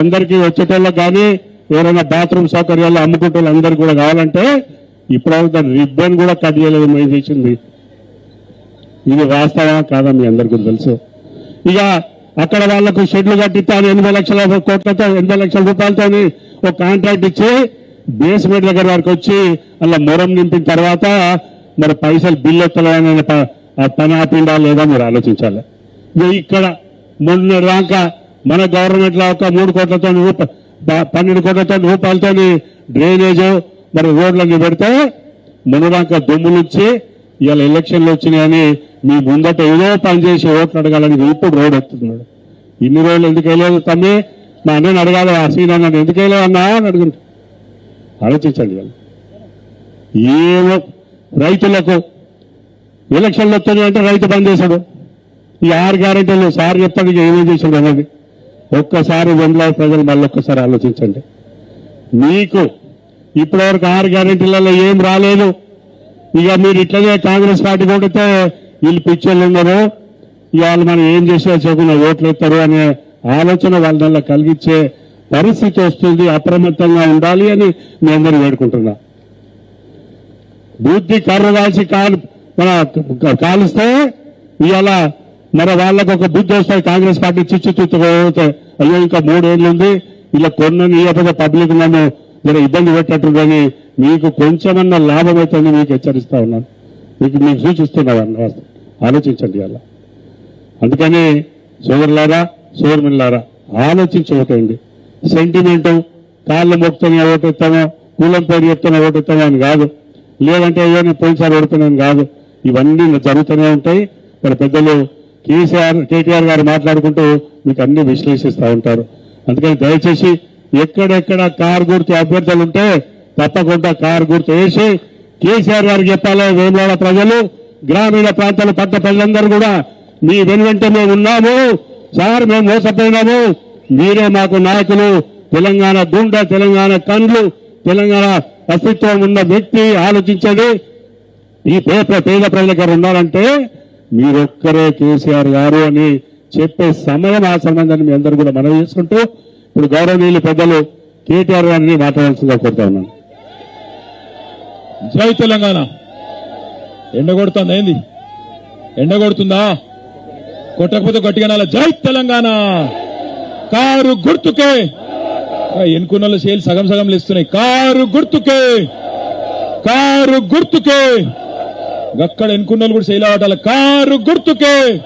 అందరికీ వచ్చేటోళ్ళకి కానీ ఎవరైనా బాత్రూమ్ సౌకర్యాలు అమ్ముకుంటే అందరు కూడా కావాలంటే ఇప్పటివరకు దాని రిబ్బన్ కూడా కట్ చేయలేదు మేము చేసింది. ఇది వాస్తవా కాదా మీ అందరికీ తెలుసు. ఇక అక్కడ వాళ్ళకు షెడ్లు కట్టిస్తాను ఎనభై లక్షల కోట్లతో ఎనభై లక్షల రూపాయలతో ఒక కాంట్రాక్ట్ ఇచ్చి బేస్మెంట్ దగ్గర వరకు వచ్చి అలా మొరం నింపిన తర్వాత మరి పైసలు బిల్లు ఎత్తలేని ప- పని ఆపిండా లేదా మీరు ఆలోచించాలి. ఇక్కడ మొన్న దాకా మన గవర్నమెంట్లో ఒక మూడు కోట్లతో పన్నెండు కోట్లతో రూపాయలతో డ్రైనేజ్ మరి రోడ్లన్నీ పెడితే మొన్న దాకా దుమ్ము నుంచి ఇవాళ ఎలక్షన్లు వచ్చినాయని మీ ముందట ఏదో పని చేసి ఓట్లు అడగాలని ఇప్పుడు రోడ్ ఎత్తున్నాడు ఇన్ని రోజులు ఎందుకు వెళ్ళలేదు తమ్మి? మా అన్నని అడగాలి ఆ సీన్ అన్నాడు ఎందుకు వెళ్ళలేదు అన్నా అని అడుగుంటా ఆలోచించండి ఏమో రైతులకు ఎలక్షన్లు వస్తున్నాయంటే రైతు పనిచేశాడు ఈ ఆరు గ్యారెంటీలు సార్ చెప్తాడు ఏమేం చేశాడు అన్నది ఒక్కసారి వెండ్లా ప్రజలు మళ్ళీ ఒక్కసారి ఆలోచించండి. మీకు ఇప్పటివరకు ఆరు గ్యారెంటీలలో ఏం రాలేదు. ఇక మీరు ఇట్లనే కాంగ్రెస్ పార్టీ కొడితే వీళ్ళు పిచ్చర్లు ఉన్నారు ఇవాళ మనం ఏం చేసే చేయకుండా ఓట్లు ఎత్తారు అనే ఆలోచన వాళ్ళ కలిగించే పరిస్థితి వస్తుంది. అప్రమత్తంగా ఉండాలి అని మీ అందరూ వేడుకుంటున్నా. బుద్ధి కర్ర రాసి కాలు మన కాలుస్తే ఇవాళ మరి వాళ్ళకు ఒక బుద్ధి వస్తాయి. కాంగ్రెస్ పార్టీ చిచ్చు చిచ్చు అయ్యో ఇంకా మూడేళ్ళు ఉంది. ఇలా కొన్ని ఇవ్వకపోతే పబ్లిక్ నన్ను జర ఇబ్బంది పెట్టట్టుందని మీకు కొంచెమన్నా లాభం అవుతుంది మీకు హెచ్చరిస్తా ఉన్నాను. మీకు మీకు సూచిస్తున్నాను ఆలోచించండి అలా. అందుకని సోదరులారా సోదరులారా ఆలోచించి ఓటేయండి సెంటిమెంటు కాళ్ళు మొక్కుతూనే ఓటెత్తామో కూలం పేరు చెప్తూనే ఓటెత్తామో అని కాదు. లేదంటే అయ్యో పోయినసారి ఓడుతున్నాను కాదు. ఇవన్నీ జరుగుతూనే ఉంటాయి. మరి పెద్దలు కేసీఆర్ కేటీఆర్ గారు మాట్లాడుకుంటూ మీకు అన్ని విశ్లేషిస్తూ ఉంటారు. అందుకని దయచేసి ఎక్కడెక్కడ కారు గుర్తు అభ్యర్థులు ఉంటే తప్పకుండా కారు గుర్తు వేసి కేసీఆర్ గారికి చెప్పాలి వేములవాడ ప్రజలు గ్రామీణ ప్రాంతాల పట్ట ప్రజలందరూ కూడా మీ వెనువెంట మేము ఉన్నాము సార్ మేము మోసపోయినాము మీరే మాకు నాయకులు తెలంగాణ గుండె తెలంగాణ కండ్లు తెలంగాణ అస్తిత్వం ఉన్న వ్యక్తి ఆలోచించండి ఈ పేద పేద ప్రజల గారు ఉండాలంటే మీరొక్కరే కేసీఆర్ గారు అని చెప్పే సమయం ఆ మీ అందరూ కూడా మనవి చేసుకుంటూ ఇప్పుడు గౌరవనీయులు పెద్దలు కేటీఆర్ గారిని మాట్లాడాల్సిందిగా కోరుతా ఉన్నాను జై తెలంగాణ. ఎండ కొడుతుందా ఏంది? ఎండ కొడుతుందా కొట్టకపోతే గట్టిగా జై తెలంగాణ. కారు గుర్తుకే. ఎన్నుకున్న సేల్ సగం సగం ఇస్తున్నాయి. కారు గుర్తుకే. కారు గుర్తుకే. అక్కడ ఎన్నుకున్న కూడా సేల్ అవటాలి కారు గుర్తుకే.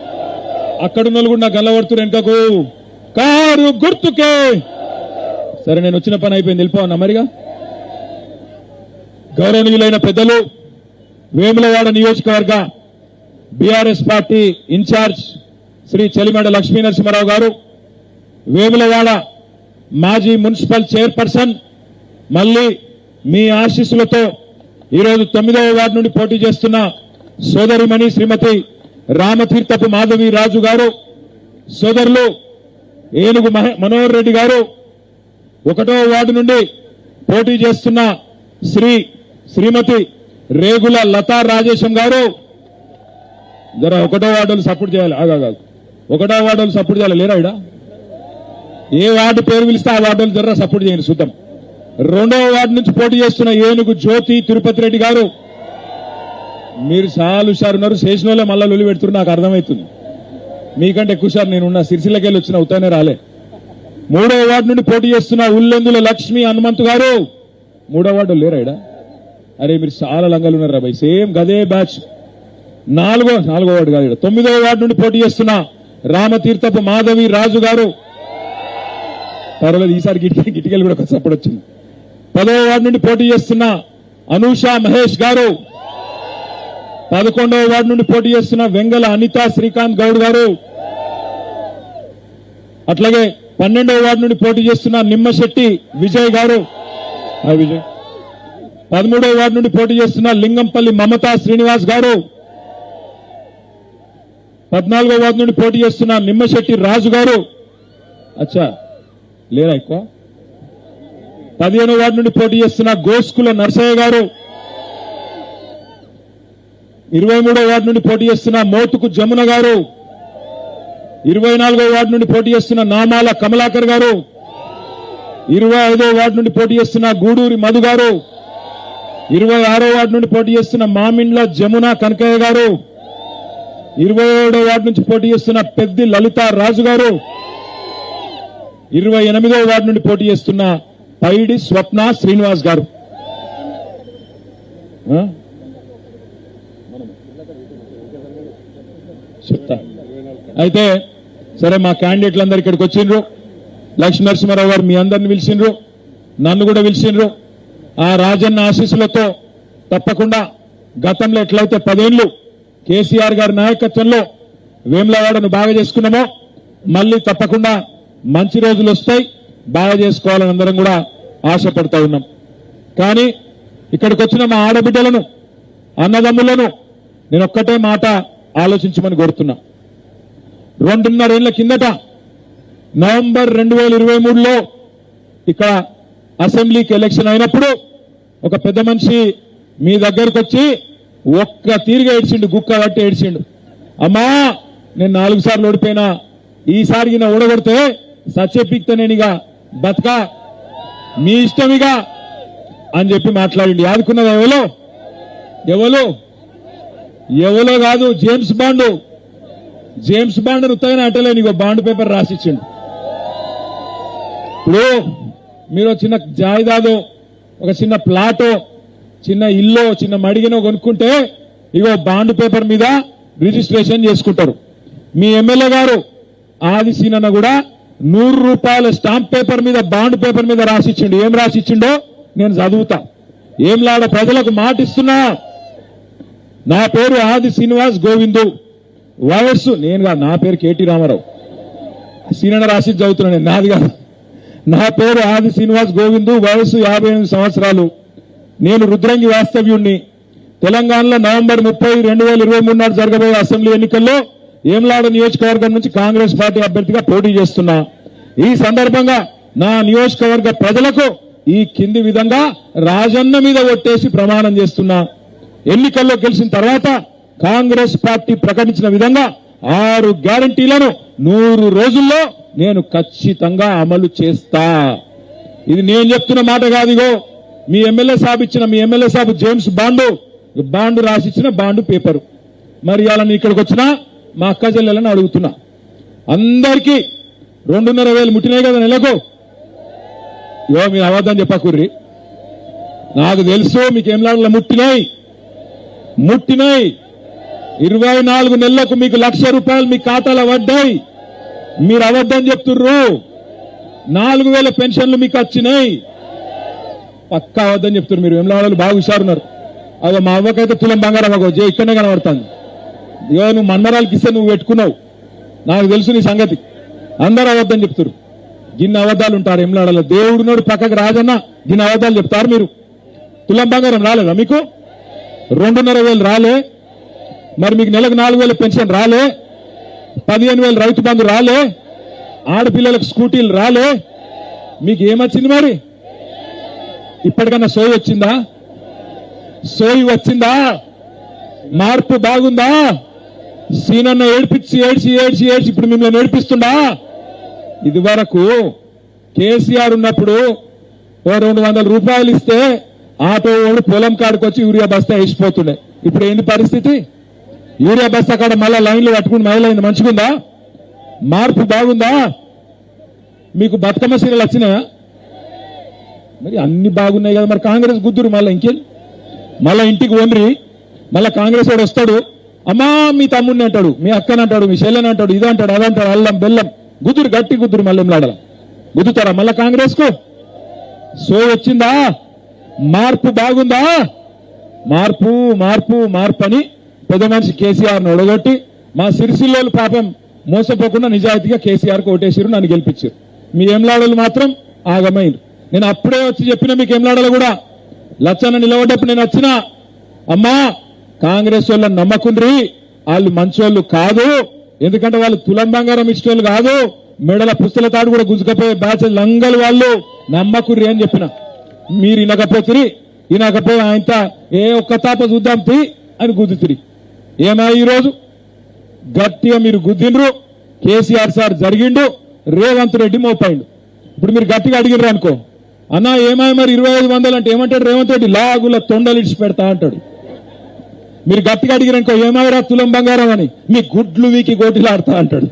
అక్కడ ఉన్న కూడా నాకు గల్లబడుతున్నారు వెనుకకు. కారు గుర్తుకే. సరే నేను వచ్చిన పని అయిపోయింది. వెళ్ళిపోవన్నా మరిగా. గౌరవనీయులైన పెద్దలు వేములవాడ నియోజకవర్గ BRS party incharge Shri Chelimeda Lakshmi Narasimharao గారు వేములవాడ మాజీ మున్సిపల్ చైర్పర్సన్ మళ్ళీ మీ ఆశీస్సులతో ఈరోజు తొమ్మిదవ వార్డు నుండి పోటీ చేస్తున్న సోదరిమణి శ్రీమతి రామతీర్థపు మాధవి రాజు గారు సోదరులు ఏనుగు మనోహర్ రెడ్డి గారు ఒకటో వార్డు నుండి పోటీ చేస్తున్న శ్రీ శ్రీమతి రేగుల లతా రాజేశం గారు. జర ఒకటో వార్డులు సపోర్ట్ చేయాలి. ఆగా ఒకటో వార్డులు సపోర్ట్ చేయాలి. లేరా ఇడా ఏ వార్డు పేరు పిలిస్తే ఆ వార్డులు జర సపోర్ట్ చేయండి. చూద్దాం. రెండవ వార్డు నుంచి పోటీ చేస్తున్న ఏనుగు జ్యోతి తిరుపతి రెడ్డి గారు మీరు సార్లు సార్ ఉన్నారు చేసిన వాళ్ళే మళ్ళా లొలి పెడుతున్నారు నాకు అర్థమవుతుంది మీకంటే ఎక్కువ సార్ నేను ఉన్న సిరిసిల్లకెళ్ళి వచ్చిన అవుతానే రాలే మూడవ వార్డు నుండి పోటీ చేస్తున్న ఉల్లెందుల లక్ష్మి హనుమంతు గారు మూడవ వార్డు లేరా ఈడ? అరే మీరు చాలా లంగాలు ఉన్నారు రాబాయ్ సేమ్ గదే బ్యాచ్ నాలుగో నాలుగో వార్డు కాదు ఈడ. తొమ్మిదవ వార్డు నుండి పోటీ చేస్తున్న రామతీర్థపు మాధవి రాజు గారు పర్వాలేదు ఈసారి గిటికెళ్ళి కూడా ఒక సపోర్ట్ వచ్చింది పదవ వార్డు నుండి పోటీ చేస్తున్న అనూష మహేష్ గారు పదకొండవ వార్డు నుండి పోటీ చేస్తున్న వెంగళ అనిత శ్రీకాంత్ గౌడ్ గారు అట్లాగే పన్నెండవ వార్డు నుండి పోటీ చేస్తున్న నిమ్మశెట్టి విజయ్ గారు విజయ్ పదమూడవ వార్డు నుండి పోటీ చేస్తున్న లింగంపల్లి మమతా శ్రీనివాస్ గారు పద్నాలుగో వార్డు నుండి పోటీ చేస్తున్న నిమ్మశెట్టి రాజు గారు. అచ్చా లేరా ఎక్కువ? పదిహేను వార్డు నుండి పోటీ చేస్తున్న గోస్కుల నర్సయ్య గారు. ఇరవై మూడో వార్డు నుండి పోటీ చేస్తున్న మోతుకు జమున గారు. ఇరవై నాలుగో వార్డు నుండి పోటీ చేస్తున్న నామాల కమలాకర్ గారు. ఇరవై ఐదో వార్డు నుండి పోటీ చేస్తున్న గూడూరి మధు గారు. ఇరవై ఆరో వార్డు నుండి పోటీ చేస్తున్న మామిండ్ల జమున కనకయ్య గారు. ఇరవై ఏడో వార్డు నుంచి పోటీ చేస్తున్న పెద్ది లలిత రాజు గారు. ఇరవై ఎనిమిదో వార్డు నుండి పోటీ చేస్తున్న పైడి స్వప్న శ్రీనివాస్ గారు. చెప్తా. అయితే సరే మా క్యాండిడేట్లు అందరు ఇక్కడికి వచ్చిండ్రు. లక్ష్మీ నరసింహారావు గారు మీ అందరిని పిలిచిండ్రు. నన్ను కూడా పిలిచిండ్రు. ఆ రాజన్న ఆశీస్సులతో తప్పకుండా గతంలో ఎట్లయితే పదేళ్ళు కేసీఆర్ గారి నాయకత్వంలో వేములవాడను బాగా చేసుకున్నామో మళ్ళీ తప్పకుండా మంచి రోజులు వస్తాయి. బాగా చేసుకోవాలని అందరం కూడా ఆశపడతా ఉన్నాం. కానీ ఇక్కడికి వచ్చిన మా ఆడబిడ్డలను అన్నదమ్ములను నేను ఒక్కటే మాట ఆలోచించమని కోరుతున్నా. రెండున్నరేళ్ళ కిందట నవంబర్ రెండు వేల ఇరవై మూడులో ఇక్కడ అసెంబ్లీకి ఎలక్షన్ అయినప్పుడు ఒక పెద్ద మనిషి మీ దగ్గరకు వచ్చి ఒక్క తీరుగా ఏడ్చిండు గుక్క కట్టి ఏడ్చిండు. అమ్మా నేను నాలుగు సార్లు ఓడిపోయినా ఈసారి నా ఓడగొడితే సత్యపిక్త నేను ఇక బతక మీ ఇష్టమిగా అని చెప్పి మాట్లాడండి ఆదుకున్నది ఎవలో ఎవలో ఎవలో కాదు జేమ్స్ బాండు. జేమ్స్ బాండ్ ఉత్తగానే అంటలే నీకు బాండ్ పేపర్ రాసిచ్చిండు. ఇప్పుడు మీరు చిన్న జాయిదాదో ఒక చిన్న ప్లాటో చిన్న ఇల్లు చిన్న మడిగినో కొనుక్కుంటే ఇగో బాండ్ పేపర్ మీద రిజిస్ట్రేషన్ చేసుకుంటారు. మీ ఎమ్మెల్యే గారు ఆది సీనన్న కూడా నూరు రూపాయల స్టాంప్ పేపర్ మీద బాండ్ పేపర్ మీద రాసిచ్చిండు. ఏం రాసిచ్చిండో నేను చదువుతా. ఏం లాడ ప్రజలకు మాటిస్తున్నా? నా పేరు ఆది శ్రీనివాస్ గోవిందు. వయస్సు నేను కాదు నా పేరు కేటీ రామారావు. సీనన్న రాసి చదువుతున్నాను నేను, నాది కాదు. నా పేరు ఆది శ్రీనివాస్ గోవిందు వయస్సు యాభై ఎనిమిది సంవత్సరాలు. నేను రుద్రంగి వాస్తవ్యుణ్ణి. తెలంగాణలో నవంబర్ ముప్పై రెండు వేల ఇరవై మూడు నాడు జరగబోయే అసెంబ్లీ ఎన్నికల్లో ఏమ్లాడ నియోజకవర్గం నుంచి కాంగ్రెస్ పార్టీ అభ్యర్థిగా పోటీ చేస్తున్నా. ఈ సందర్భంగా నా నియోజకవర్గ ప్రజలకు ఈ కింది విధంగా రాజన్న మీద ఒట్టేసి ప్రమాణం చేస్తున్నా. ఎన్నికల్లో గెలిచిన తర్వాత కాంగ్రెస్ పార్టీ ప్రకటించిన విధంగా ఆరు గ్యారంటీలను నూరు రోజుల్లో నేను ఖచ్చితంగా అమలు చేస్తా. ఇది నేను చెప్తున్న మాట కాదుగో మీ ఎమ్మెల్యే సాబ్ ఇచ్చిన మీ ఎమ్మెల్యే సాబ్ జేమ్స్ బాండు బాండు రాసిచ్చిన బాండు పేపరు. మరి ఇవాళ ఇక్కడికి వచ్చినా మా అక్క చెల్లెలను అడుగుతున్నా. అందరికీ రెండున్నర వేలు ముట్టినాయి కదా నెలకు? ఇవో మీరు అబద్ధం చెప్పకుర్రి. నాకు తెలుసు మీకు ఏం లాడల ముట్టినాయి. ముట్టినాయి. ఇరవై నాలుగు నెలలకు మీకు లక్ష రూపాయలు మీ ఖాతాలో పడ్డాయి. మీరు అబద్ధం చెప్తుర్రు. నాలుగు వేల పెన్షన్లు మీకు వచ్చినాయి. పక్కా అబద్ధం చెప్తున్నారు మీరు. వెమ్లవాడలు బాగా హుషారున్నారు. అదో మా అవ్వకైతే తులం బంగారం అగో ఇక్కడనే కనబడుతుంది. ఇగో నువ్వు మన్మరాలకి ఇస్తే నువ్వు పెట్టుకున్నావు. నాకు తెలుసు నీ సంగతి. అందరూ అబద్ధం చెప్తారు గిన్నె అబద్ధాలు ఉంటారు ఎంలాడలో దేవుడునోడు పక్కకు రాజన్న గిన్నె అబద్ధాలు చెప్తారు మీరు. తులం బంగారం రాలేదా మీకు? రెండున్నర వేలు రాలే. మరి మీకు నెలకు నాలుగు వేల పెన్షన్ రాలే. పదిహేను వేలు రైతు బంధు రాలే. ఆడపిల్లలకు స్కూటీలు రాలే. మీకు ఏమొచ్చింది మరి? ఇప్పటికన్నా సోయి వచ్చిందా? సోయి వచ్చిందా? మార్పు బాగుందా? సీనన్న ఏడిపించి ఏడ్చి ఏడ్చి ఏడ్చి ఇప్పుడు మిమ్మల్ని ఏడిపిస్తుందా? ఇది వరకు కేసీఆర్ ఉన్నప్పుడు ఓ రెండు వందల రూపాయలు ఇస్తే ఆటో వాడు పొలం కాడికి వచ్చి యూరియా బస్తా వేసిపోతుండే. ఇప్పుడు ఏంది పరిస్థితి? యూరియా బస్తా కాడ మళ్ళా లైన్లు పట్టుకుని మహిళ మంచిగుందా? మార్పు బాగుందా? మీకు బతుకమ్మ సీరలు వచ్చినాయా? మరి అన్ని బాగున్నాయి కదా. మరి కాంగ్రెస్ గుద్దురు మళ్ళీ ఇంకేం? మళ్ళా ఇంటికి వండ్రి మళ్ళీ కాంగ్రెస్ వాడు వస్తాడు. అమ్మా మీ తమ్ముడిని అంటాడు మీ అక్కని అంటాడు మీ చెల్లెని అంటాడు ఇది అంటాడు అదంటాడు అల్లం బెల్లం గుద్దురు గట్టి గుద్దురు మళ్ళీ లాడల. గుద్దుతారా మళ్ళా కాంగ్రెస్కు సో వచ్చిందా? మార్పు బాగుందా? మార్పు మార్పు మార్పు అని పెద్ద మనిషి కేసీఆర్ను ఒడగొట్టి మా సిరిసిల్లోలు పాపం మోసపోకుండా నిజాయితీగా కేసీఆర్కు ఓటేసారు నన్ను గెలిపించారు మీ ఏంలాడలు మాత్రం ఆగమైంది నేను అప్పుడే వచ్చి చెప్పిన మీకు ఏంలాడలు కూడా లచ్చన్న నిలబడ్డప్పుడు నేను వచ్చిన అమ్మా కాంగ్రెస్ వాళ్ళని నమ్మకుండ్రి. వాళ్ళు మంచోళ్ళు కాదు. ఎందుకంటే వాళ్ళు తులం బంగారం ఇచ్చేవాళ్ళు కాదు. మెడల పుస్తల తాడు కూడా గుంజుకపోయే బ్యాచ్ లంగలు వాళ్ళు. నమ్మకుర్రి అని చెప్పిన. మీరు ఇనకపోతే వినకపోయి ఆయనతో ఏ ఒక్క తాప చూద్దాం తీ అని గుద్దుతురి. ఏమా ఈరోజు? గట్టిగా మీరు గుద్దిండ్రు. కేసీఆర్ సార్ జరిగిండు. రేవంత్ రెడ్డి మోపాయిండు ఇప్పుడు మీరు గట్టిగా అడిగినారు అనుకో. అన్నా ఏమాయి మరి ఇరవై ఐదు వందలు అంటే ఏమంటాడు రేవంత్ రెడ్డి? లాగుల తొండలిడిచి పెడతా అంటాడు. మీరు గట్టిగా అడిగిరనుకో ఏమవరా తులం బంగారం అని? మీ గుడ్లు వీకి గోటిలాడతా అంటాడు.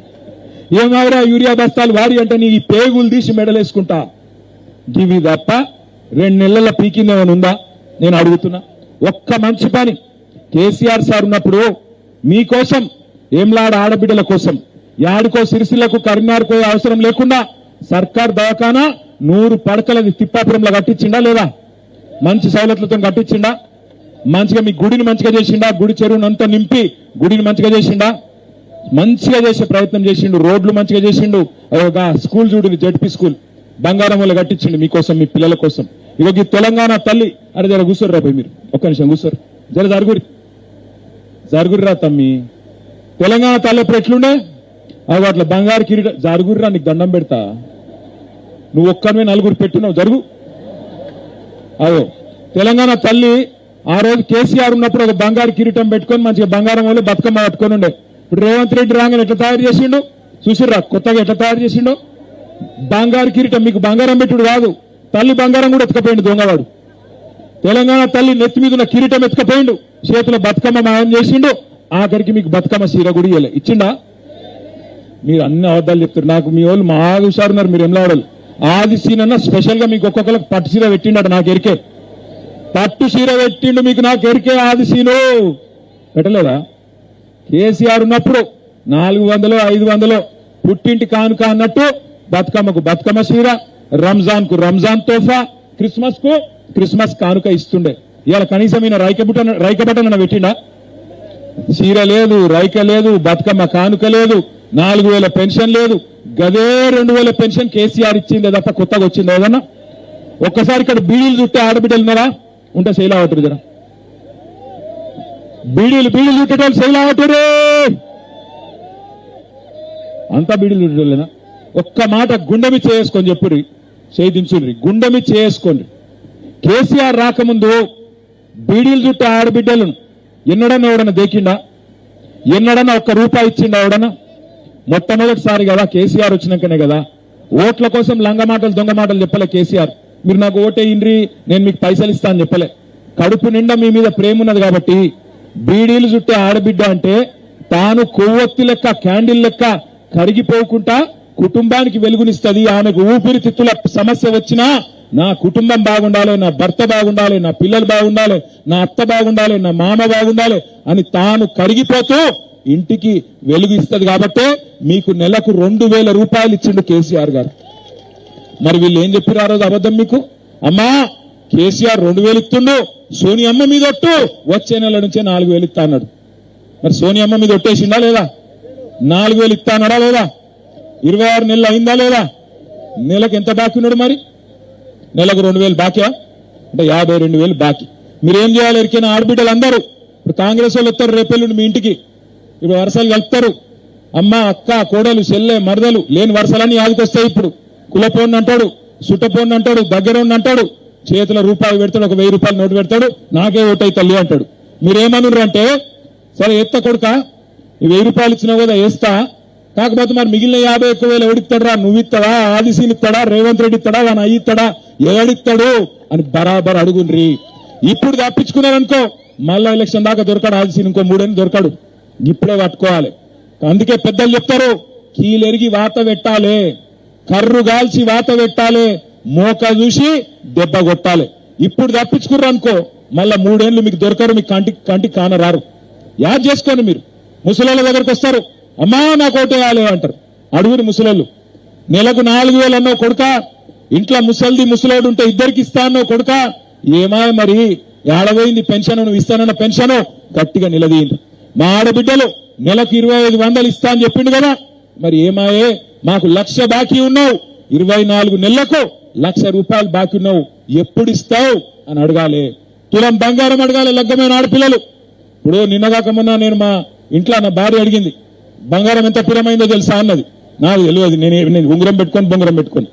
ఏమవరా యూరియా బస్తాలు వారి అంటే నీ పేగులు తీసి మెడలేసుకుంటా? గివి తప్ప రెండు నెలల పీకిందేమని ఉందా? నేను అడుగుతున్నా. ఒక్క మంచి పని. కేసీఆర్ సార్ ఉన్నప్పుడు మీకోసం ఏంలాడ ఆడబిడ్డల కోసం యాడికో సిరిసిలకు కరీంనగర్కో అవసరం లేకుండా సర్కార్ దవాఖానా నూరు పడకలది తిప్పాపురంలో కట్టించిండా లేదా? మంచి సౌలతులతో కట్టించిండా? మంచిగా మీ గుడిని మంచిగా చేసిండా? గుడి చెరువును అంతా నింపి గుడిని మంచిగా చేసిండా? మంచిగా చేసే ప్రయత్నం చేసిండు రోడ్లు మంచిగా చేసిండు. ఒక స్కూల్ చూడు జడ్పీ స్కూల్. బంగారం వల్ల కట్టించిండు మీకోసం మీ పిల్లల కోసం. ఇక ఈ తెలంగాణ తల్లి అరే జర కూర్చోరు రాబోయ్ మీరు. ఒక్క నిమిషం కూర్చోరు. జర జరుగురి. జరుగురిరా తమ్మి. తెలంగాణ తల్లి ఎప్పుడు ఎట్లుండే? అవి అట్లా బంగారు కిరీట. జరుగురిరా నీకు దండం పెడతా. నువ్వు ఒక్కరిమే నలుగురు పెట్టినావు జరుగు. అవో తెలంగాణ తల్లి ఆ రోజు కేసీఆర్ ఉన్నప్పుడు ఒక బంగారు కిరీటం పెట్టుకొని మంచిగా బంగారం వాళ్ళు బతుకమ్మ పట్టుకొని ఉండే. ఇప్పుడు రేవంత్ రెడ్డి రాగానే ఎట్లా తయారు చేసిండు? చూసిర్రా? కొత్తగా ఎట్లా తయారు చేసిండు? బంగారు కిరీటం మీకు బంగారం పెట్టుడు కాదు. తల్లి బంగారం కూడా ఎత్తుకపోయిండు దొంగవాడు. తెలంగాణ తల్లి నెత్తి మీద ఉన్న కిరీటం ఎత్తుకపోయిండు. చేతిలో బతుకమ్మ మాయం చేసిండు. ఆఖరికి మీకు బతుకమ్మ సీర కూడా ఇవ్వలే ఇచ్చిండా? మీరు అన్ని అబద్ధాలు చెప్తారు నాకు మీ వాళ్ళు మా హుషారున్నారు. మీరు ఏం ఆది సీన్ అన్న స్పెషల్గా మీకు ఒక్కొక్కరికి పట్టు సీర పెట్టిండట నాకు ఎరికే. పట్టు సీర పెట్టిండు మీకు నాకు ఎరికే ఆది సీను పెట్టలేదా? కేసీఆర్ ఉన్నప్పుడు నాలుగు వందలు ఐదు వందలు పుట్టింటి కానుక అన్నట్టు బతుకమ్మకు బతుకమ్మ సీర రంజాన్కు రంజాన్ తోఫా క్రిస్మస్కు క్రిస్మస్ కానుక ఇస్తుండే. ఇవాళ కనీసం ఈయన రైక బుట్ట పెట్టిండా? చీర లేదు రైక లేదు బతుకమ్మ కానుక లేదు నాలుగు వేల పెన్షన్ లేదు గదే రెండు వేల పెన్షన్ కేసీఆర్ ఇచ్చిందే తప్ప కొత్తగా వచ్చింది ఏదన్నా? ఒక్కసారి ఇక్కడ బీడీలు చుట్టే ఆడబిడ్డలు ఉన్నారా? ఉంటే శైలా అవుతారు జర. బీడీలు బీడీలు చుట్టేటోళ్ళు శైలా అవుతారు అంతా బీడీలు చుట్టేలేనా ఒక్క మాట గుండెమి చేసుకొని చెప్పురి చేయించుండ్రి గుండెమి చేసుకోండి కేసీఆర్ రాకముందు బీడీలు చుట్టే ఆడబిడ్డలను ఎన్నడన్నా ఎవడన్నా దేకిండా? ఎన్నడన్నా ఒక్క రూపాయి ఇచ్చిండా ఎవడన్నా? మొట్టమొదటిసారి కదా కేసీఆర్ వచ్చినాకనే కదా. ఓట్ల కోసం లంగమాటలు దొంగ మాటలు చెప్పలే కేసీఆర్. మీరు నాకు ఓటే నేను మీకు పైసలు ఇస్తా అని చెప్పలే. కడుపు నిండా మీ మీద ప్రేమ ఉన్నది కాబట్టి బీడీలు చుట్టే ఆడబిడ్డ అంటే తాను కొవ్వొత్తి లెక్క క్యాండిల్ లెక్క కరిగిపోకుండా కుటుంబానికి వెలుగునిస్తుంది. ఆమెకు ఊపిరితిత్తుల సమస్య వచ్చినా నా కుటుంబం బాగుండాలి నా భర్త బాగుండాలి నా పిల్లలు బాగుండాలి నా అత్త బాగుండాలి నా మామ బాగుండాలి అని తాను కరిగిపోతూ ఇంటికి వెలుగు ఇస్తుంది కాబట్టే మీకు నెలకు రెండు వేల రూపాయలు ఇచ్చిండు కేసీఆర్ గారు. మరి వీళ్ళు ఏం చెప్పారు ఆ రోజు అబద్ధం మీకు? అమ్మా కేసీఆర్ రెండు వేలు ఇస్తుండు సోనియమ్మ మీద ఒట్టు వచ్చే నెల నుంచే నాలుగు వేలు ఇస్తా అన్నాడు. మరి సోనియమ్మ మీద ఒట్టేసిందా లేదా? నాలుగు వేలు ఇస్తా అన్నాడా లేదా? ఇరవై ఆరు నెలలు అయిందా లేదా? నెలకు ఎంత బాకీ ఉన్నాడు మరి? నెలకు రెండు వేలు బాకీ అంటే యాభై రెండు వేలు బాకీ. మీరేం చేయాలి? ఎరికైనా ఆడబిడ్డలు అందరూ ఇప్పుడు కాంగ్రెస్ వాళ్ళు వస్తారు రేపెల్లుండి మీ ఇంటికి. ఇప్పుడు వరుసలు కలుపుతారు. అమ్మ అక్క కోడలు చెల్లె మరదలు లేని వరుసలన్నీ యాదికొస్తాయి ఇప్పుడు. కులపోండి అంటాడు సుట్టపోండి అంటాడు దగ్గర అంటాడు చేతుల రూపాయలు పెడతాడు ఒక వెయ్యి రూపాయలు నోటు పెడతాడు నాకే ఓటై తల్లి అంటాడు. మీరేమన్నారు అంటే సరే ఎత్త కొడుక వెయ్యి రూపాయలు ఇచ్చినా కూడా వేస్తా కాకపోతే మరి మిగిలిన యాభై ఎక్కువ వేలు ఎవడిస్తాడా నువ్వు ఇస్తాడా ఆదిశీని ఇస్తాడా? రేవంత్ రెడ్డి ఇస్తాడా? వాని అయ్యి ఇస్తాడా? ఎవడిస్తాడు అని బరాబర్ అడుగుండ్రి. ఇప్పుడు తప్పించుకున్నారనుకో మళ్ళా ఎలక్షన్ దాకా దొరకడు ఆదిశీని ఇంకో మూడని దొరకడు. ఇప్పుడే పట్టుకోవాలి. అందుకే పెద్దలు చెప్తారు కీలెరిగి వాత పెట్టాలి. కర్రు గాల్చి వాత పెట్టాలి మోక చూసి దెబ్బ కొట్టాలి. ఇప్పుడు తప్పించుకుర్రు అనుకో మళ్ళా మూడేళ్ళు మీకు దొరకరు మీకు కంటి కంటికి కానరారు యాద్ చేసుకోండి మీరు. ముసలోళ్ళ దగ్గరకు వస్తారు. అమ్మా నాకు ఓటేయాలి అంటారు. అడుగురు ముసలోళ్ళు. నెలకు నాలుగు వేలు అన్నో కొడుక ఇంట్లో ముసలిది ముసలోడు ఉంటే ఇద్దరికి ఇస్తా అన్నో కొడుక ఏమా మరి ఏడబోయింది పెన్షన్ నువ్వు ఇస్తానన్న పెన్షన్? గట్టిగా నిలదీయండి. మా ఆడబిడ్డలు నెలకు ఇరవై ఐదు వందలు ఇస్తా అని చెప్పిండు కదా మరి ఏమాయే? మాకు లక్ష బాకీ ఉన్నావు. ఇరవై నాలుగు నెలలకు లక్ష రూపాయలు బాకీ ఉన్నావు. ఎప్పుడు ఇస్తావు? అని అడగాలి. తులం బంగారం అడగాలి లగ్గమైన ఆడపిల్లలు. ఇప్పుడు నిన్నగాక మొన్న నేను మా ఇంట్లో నా భార్య అడిగింది బంగారం ఎంత పిరమైందో తెలుసా? అన్నది. నాకు తెలియదు నేను నేను ఉంగరం పెట్టుకొని బొంగరం పెట్టుకొని.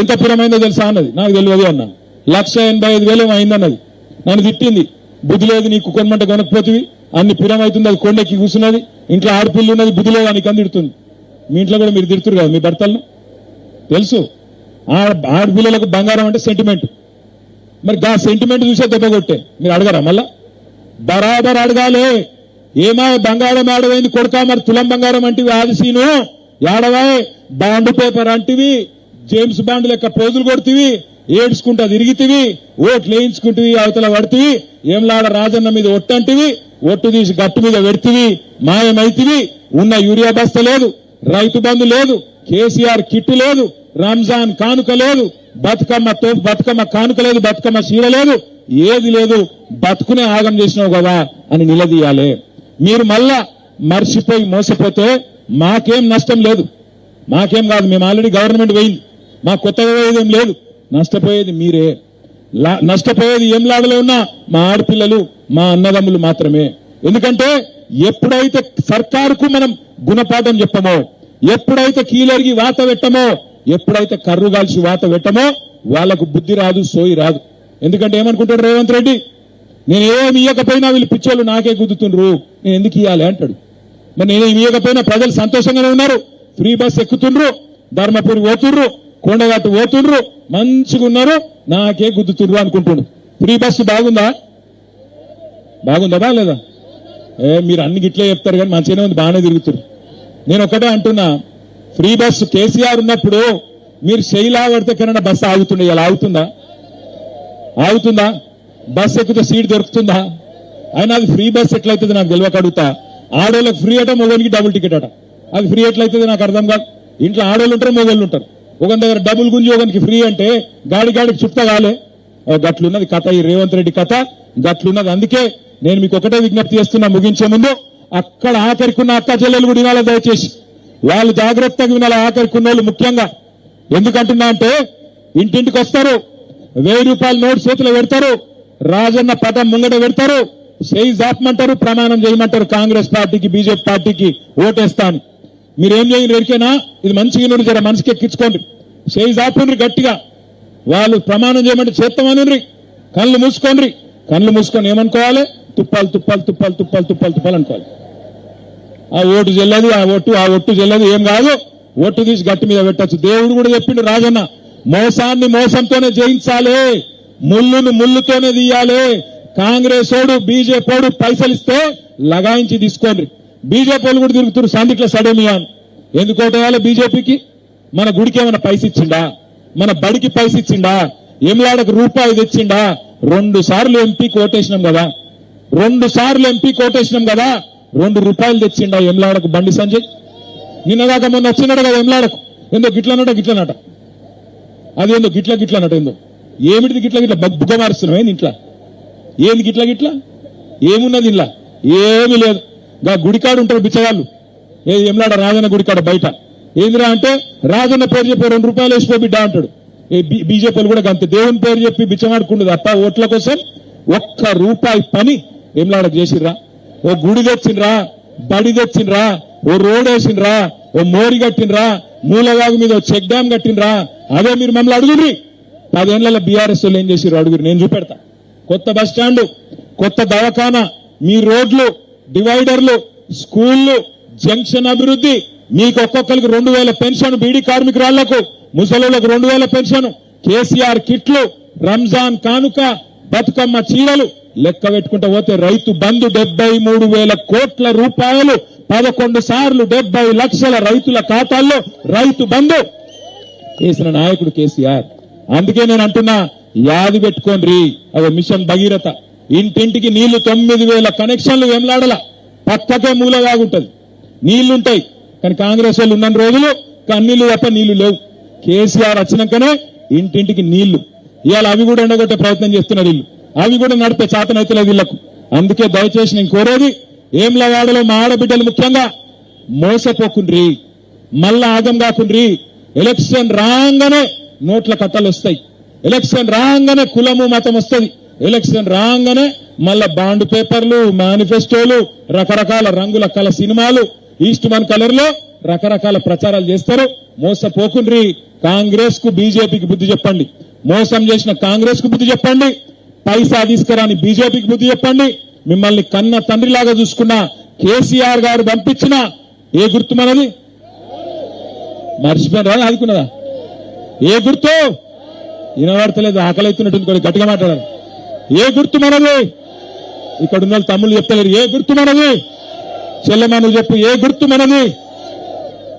ఎంత పిరమైందో తెలుసా? అన్నది. నాకు తెలియదు అన్నా. లక్ష ఎనభై ఐదు వేలు అయిందన్నది నన్ను తిట్టింది. బుద్ధి లేదు నీకు కొనమంటే కొనకపోతుంది అన్ని పిరమైతుంది అది కొండెక్కి కూర్చున్నది ఇంట్లో ఆడపిల్లి ఉన్నది బుద్ధి లేదు అని కందిడుతుంది మీ ఇంట్లో కూడా మీరు తిడుతురు కదా మీ భర్తలను? తెలుసు. ఆడపిల్లలకు బంగారం అంటే సెంటిమెంట్ మరి ఆ సెంటిమెంట్ చూసే దెబ్బ కొట్టే. మీరు అడగరా మళ్ళా? బరాబర్ అడగాలి. ఏమా బంగారం ఆడవైంది కొడుకా మరి తులం బంగారం అంటివి ఆదిశీను? ఏడవాయ్? బాండ్ పేపర్ అంటివి జేమ్స్ బాండ్ లెక్క పోజులు కొడుతీవి ఏడ్చుకుంటా తిరిగితివి ఓట్లు వేయించుకుంటవి అవతల పడుతుంది ఏంలాడ రాజన్న మీద ఒట్టంటివి ఒట్టు తీసి గట్టు మీద పెడితివి మాయమైతివి ఉన్న యూరియా బస్త లేదు. రైతు బంధు లేదు కేసీఆర్ కిట్ లేదు రంజాన్ కానుక లేదు బతుకమ్మ తో బతుకమ్మ కానుక లేదు బతుకమ్మ చీర లేదు ఏది లేదు బతుకునే ఆగం చేసినావు కదా అని నిలదీయాలి. మీరు మళ్ళా మర్చిపోయి మోసపోతే మాకేం నష్టం లేదు. మాకేం కాదు మేము ఆల్రెడీ గవర్నమెంట్ పోయింది. మా కొత్తగా పోయేది ఏం లేదు. నష్టపోయేది మీరే. లా- నష్టపోయేది ఏం లాడలే ఉన్నా మా ఆడపిల్లలు మా అన్నదమ్ములు మాత్రమే. ఎందుకంటే ఎప్పుడైతే సర్కారుకు మనం గుణపాఠం చెప్పమో ఎప్పుడైతే కీలరిగి వాత పెట్టమో ఎప్పుడైతే కర్రు కాల్చి వాత పెట్టమో వాళ్ళకు బుద్ధి రాదు సోయి రాదు. ఎందుకంటే ఏమనుకుంటాడు రేవంత్ రెడ్డి? నేను ఏమి ఇవ్వకపోయినా వీళ్ళు పిచ్చోళ్ళు నాకే గుద్దుతుండ్రు. నేను ఎందుకు ఇవ్వాలి అంటాడు. మరి నేనేమి ఇవ్వకపోయినా ప్రజలు సంతోషంగానే ఉన్నారు. ఫ్రీ బస్ ఎక్కుతుండ్రు ధర్మపురి పోతుండ్రు కొండగట్టు పోతుండ్రు మంచిగా ఉన్నారు నాకే గుద్దుతుండ్రు అనుకుంటుండ్రు ఫ్రీ బస్సు బాగుందా? బాగుందా బాగలేదా? ఏ మీరు అన్ని గిట్లే చెప్తారు కానీ మంచిగానే ఉంది బాగానే తిరుగుతారు నేను ఒకటే అంటున్నా ఫ్రీ బస్సు కేసీఆర్ ఉన్నప్పుడు మీరు శైలా పడితే కన్నా బస్సు ఆగుతుండే ఇలా ఆగుతుందా? ఆగుతుందా? బస్ ఎక్కితే సీట్ దొరుకుతుందా? అయినా అది ఫ్రీ బస్ ఎట్లయితుంది నాకు తెలియక అడుగుతా. ఆడోళ్ళకి ఫ్రీ అట మొగోళ్ళకి డబుల్ టికెట్ అట. అది ఫ్రీ ఎట్లయితుంది నాకు అర్థం కాదు. ఇంట్లో ఆడోళ్ళు ఉంటారు మొగోళ్ళు ఉంటారు. ఒకరి దగ్గర డబుల్ గుంజి ఒకరికి ఫ్రీ అంటే గాడి గాడికి చుట్టా కాలే ఓ గట్లున్నది కథ ఈ రేవంత్ రెడ్డి కథ గట్లున్నది. అందుకే నేను మీకు ఒకటే విజ్ఞప్తి చేస్తున్నా ముగించే ముందు అక్కడ ఆఖరికున్న అక్క చెల్లెలు కూడా వినాలి దయచేసి. వాళ్ళు జాగ్రత్తగా వినాలి ఆఖరికున్న వాళ్ళు ముఖ్యంగా. ఎందుకంటున్నా అంటే ఇంటింటికి వస్తారు వెయ్యి రూపాయల నోట్ చేతిలో పెడతారు రాజన్న పటం ముంగట పెడతారు చేయి జాపమంటారు ప్రమాణం చేయమంటారు కాంగ్రెస్ పార్టీకి బీజేపీ పార్టీకి ఓటేస్తాను మీరేం చేయరు ఎరికైనా ఇది మంచిగా నుండి జర మనసుకి ఎక్కించుకోండి. చేయి జాపండ్రి గట్టిగా. వాళ్ళు ప్రమాణం చేయమంటే చేస్తామని కళ్ళు మూసుకోండి కళ్ళు మూసుకొని ఏమనుకోవాలి? తుప్పాలు తుప్పాలు తుప్పాలు తుప్పాలు తుప్పాలు తుప్పాలు అనుకోవాలి. ఆ ఓటు చెల్లదు ఆ ఒట్టు ఆ ఒట్టు చెల్లదు ఏం కాదు. ఒట్టు తీసి గట్టి మీద పెట్టచ్చు. దేవుడు కూడా చెప్పిండు రాజన్న మోసాన్ని మోసంతోనే జయించాలి ముళ్ళును ముళ్ళుతోనే తీయాలి. కాంగ్రెస్ ఓడు బీజేపీ పైసలు ఇస్తే లగాయించి తీసుకోండి. బీజేపీ వాళ్ళు కూడా తిరుగుతున్నారు సందిట్ల సడేమియా ఎందుకు ఓటేయాలి బీజేపీకి? మన గుడికి ఏమైనా పైస ఇచ్చిండా? మన బడికి పైస ఇచ్చిండా? ఏమిలాడకు రూపాయి తెచ్చిండా? రెండు సార్లు ఎంపీకి ఓటేసినాం కదా. రెండు సార్లు ఎంపీ కోటేసినాం కదా రెండు రూపాయలు తెచ్చిండా ఎంలాడకు బండి సంజయ్? నిన్నదాకా మొన్న వచ్చినాడు కదా ఎంలాడకు ఏందో గిట్లనట గిట్లనట. అది ఏందో గిట్ల గిట్లనట ఏందో. ఏమిటిది గిట్ల గిట్ల? బగ్- బుగ్గ మారుస్తున్నావు ఏంది ఇంట్లో? ఏంది గిట్ల గిట్ల? ఏమున్నది ఇంట్లో? ఏమీ లేదు. గా గుడికాడు ఉంటారు బిచ్చగాళ్ళు. ఏ ఎంలాడ రాజన్న గుడికాడ బయట. ఏందిరా అంటే రాజన్న పేరు చెప్పి రెండు రూపాయలు వేసిపోయి బిడ్డ అంటాడు. ఏ బీ- బీజేపీలు కూడా అంతే దేవుని పేరు చెప్పి బిచ్చమాడుకుంటుంది అప్ప ఓట్ల కోసం ఒక్క రూపాయి పని ఏంలాడకు చేసిర్రా? ఓ గుడి తెచ్చిండ్రా బడి తెచ్చిండ్రా ఓ రోడ్ వేసిండ్రా ఓ మోరి కట్టిండ్రా మూలవాగు మీద ఓ చెక్ డ్యామ్ కట్టిండ్రా. అదే మీరు మమ్మల్ని అడుగుర్రి. పదేళ్ళలో బీఆర్ఎస్ వాళ్ళు ఏం చేసిర్రు అడుగురు నేను చూపెడతా. కొత్త బస్ స్టాండ్ కొత్త దవాఖానా మీ రోడ్లు డివైడర్లు స్కూళ్ళు జంక్షన్ అభివృద్ధి మీకు ఒక్కొక్కరికి రెండు వేల పెన్షన్ బీడీ కార్మికురాళ్ళకు ముసలులకు రెండు వేల పెన్షన్ కేసీఆర్ కిట్లు రంజాన్ కానుక బతుకమ్మ చీరలు లెక్క పెట్టుకుంటూ పోతే రైతు బంధు డెబ్బై మూడు వేల కోట్ల రూపాయలు పదకొండు సార్లు డెబ్బై లక్షల రైతుల ఖాతాల్లో రైతు బంధు చేసిన నాయకుడు కేసీఆర్. అందుకే నేను అంటున్నా యాది పెట్టుకోండి అదే మిషన్ భగీరథ. ఇంటింటికి నీళ్ళు తొమ్మిది వేల కనెక్షన్లు వెంలాడల పక్కకే మూలగాగుంటది. నీళ్ళుంటాయి. కానీ కాంగ్రెస్ వాళ్ళు ఉన్న రోజులు కన్నీళ్ళు తప్ప నీళ్ళు లేవు. కేసీఆర్ వచ్చినాకనే ఇంటింటికి నీళ్ళు. ఇవాళ అవి కూడా ఎండగొట్టే ప్రయత్నం చేస్తున్నారు వీళ్ళు. అవి కూడా నడిపే చేతనైతే వీళ్ళకు. అందుకే దయచేసి నేను కోరేది ఏంలా వాడలో మా ఆడబిడ్డలు ముఖ్యంగా మోసపోకుండ్రి మళ్ళా ఆగం కాకుండ్రి ఎలక్షన్ రాగానే నోట్ల కట్టలు వస్తాయి. ఎలక్షన్ రాగానే కులము మతం వస్తుంది. ఎలక్షన్ రాగానే మళ్ళా బాండ్ పేపర్లు మేనిఫెస్టోలు రకరకాల రంగుల కల సినిమాలు ఈస్ట్ మన్ కలర్లో రకరకాల ప్రచారాలు చేస్తారు. మోసపోకుండ్రి కాంగ్రెస్కు బీజేపీకి బుద్ధి చెప్పండి. మోసం చేసిన కాంగ్రెస్కు బుద్ధి చెప్పండి. పైసా తీసుకురాని బీజేపీకి బుద్ధి చెప్పండి. మిమ్మల్ని కన్న తండ్రిలాగా చూసుకున్న కేసీఆర్ గారు పంపించిన ఏ గుర్తు మనది? మర్చిపోయిన ఆదుకున్నదా? ఏ గుర్తు? వినబడతలేదు ఆకలి కొన్ని గట్టిగా మాట్లాడారు ఏ గుర్తు మనది? ఇక్కడ ఉన్న తమ్ముళ్ళు చెప్తలేరు ఏ గుర్తు మనది? చెల్లెమ్మ చెప్పు. ఏ గుర్తు మనది?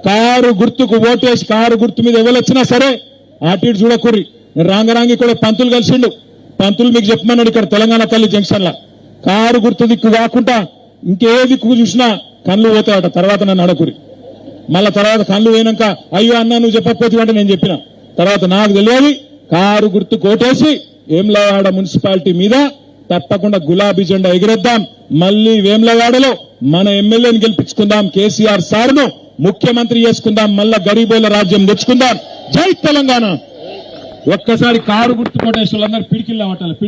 కారు గుర్తుకు ఓటేసి కారు గుర్తు మీద ఎవరు వచ్చినా సరే అటు ఇటు రాంగరాంగి కూడా పంతులు కలిసిండు. పంతులు మీకు చెప్పమన్నాడు ఇక్కడ తెలంగాణ తల్లి జంక్షన్ లా కారు గుర్తు దిక్కు కాకుండా ఇంకే దిక్కు చూసినా కళ్ళు పోతాయట తర్వాత నన్ను అడకురి. మళ్ళా తర్వాత కళ్ళు పోయినాక అయ్యో అన్న నువ్వు చెప్పకపోతే అంటే నేను చెప్పిన. తర్వాత నాకు తెలియదు కారు గుర్తు కోటేసి వేములవాడ మున్సిపాలిటీ మీద తప్పకుండా గులాబీ జెండా ఎగిరేద్దాం. మళ్ళీ వేములవాడలో మన ఎమ్మెల్యేని గెలిపించుకుందాం కేసీఆర్ సార్ను ముఖ్యమంత్రి చేసుకుందాం మళ్ళా గరీబోల రాజ్యం తెచ్చుకుందాం. జై తెలంగాణ! ఒక్కసారి కారు గుర్తు కొట్టేసి వాళ్ళందరూ పిడికిల్లా పట్టాలి